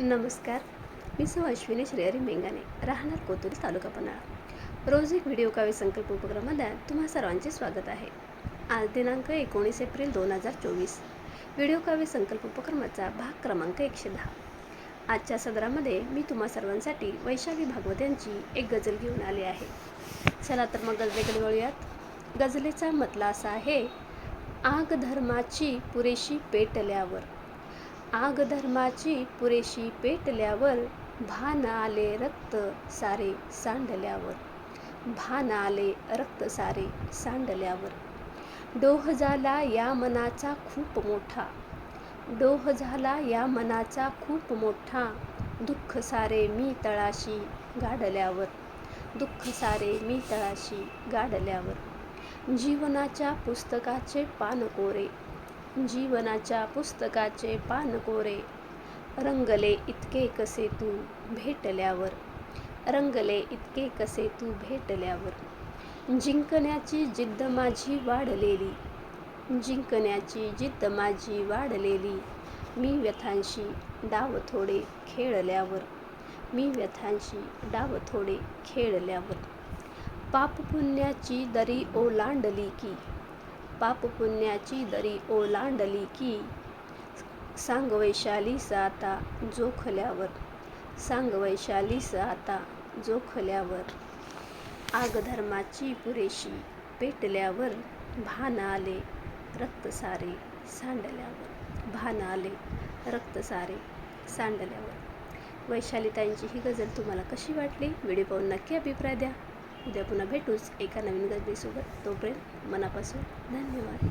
नमस्कार. मी सौ अश्विनी श्रेयरी मेंगाने राहणार कोतुरी तालुका पन्हाळा. रोज एक व्हिडिओ काव्य संकल्प उपक्रमामध्ये तुम्हा सर्वांचे स्वागत आहे. आज दिनांक एकोणीस एप्रिल दोन हजार चोवीस. व्हिडिओ काव्य संकल्प उपक्रमाचा भाग क्रमांक एकशे दहा. आजच्या सदरामध्ये मी तुम्हा सर्वांसाठी वैशाली भागवत यांची एक गजल घेऊन आली आहे. चला तर मग गजलेकडे वळूयात. गझलेचा मतला असा आहे आग धर्माची पुरेशी पेटल्यावर. आग धर्माची पुरेशी पेटल्यावर भान आले रक्त सारे सांडल्यावर. भान आले रक्त सारे सांडल्यावर. डोह झाला या मनाचा खूप मोठा. डोह झाला या मनाचा खूप मोठा दुःख सारे मी तळाशी गाडल्यावर. दुःख सारे मी तळाशी गाडल्यावर. जीवनाच्या पुस्तकाचे पान कोरे जीवनाच्या पुस्तकाचे पानकोरे. रंगले इतके कसे तू भेटल्यावर? रंगले इतके कसे तू भेटल्यावर? जिंकण्याची जिद्द माझी वाढलेली. जिंकण्याची जिद्द माझी वाढलेली. मी व्यथांशी डाव थोडे खेळल्यावर. मी व्यथांशी डाव थोडे खेळल्यावर. पाप पुण्याची दरी ओलांडली की पापपुण्याची दरी ओलांडली की सांग वैशालीस आता जोखल्यावर. सांग वैशालीस आता जोखल्यावर. आग धर्माची पुरेशी पेटल्यावर भान आले रक्त सारे सांडल्यावर. भान आले रक्त सारे सांडल्यावर वैशालीताईंची ही गझल तुम्हाला कशी वाटली? व्हिडिओ पाहून नक्की अभिप्राय द्या. उद्या पुन्हा भेटूच एका नवीन गझलीसोबत तोपर्यंत मनापासून धन्यवाद.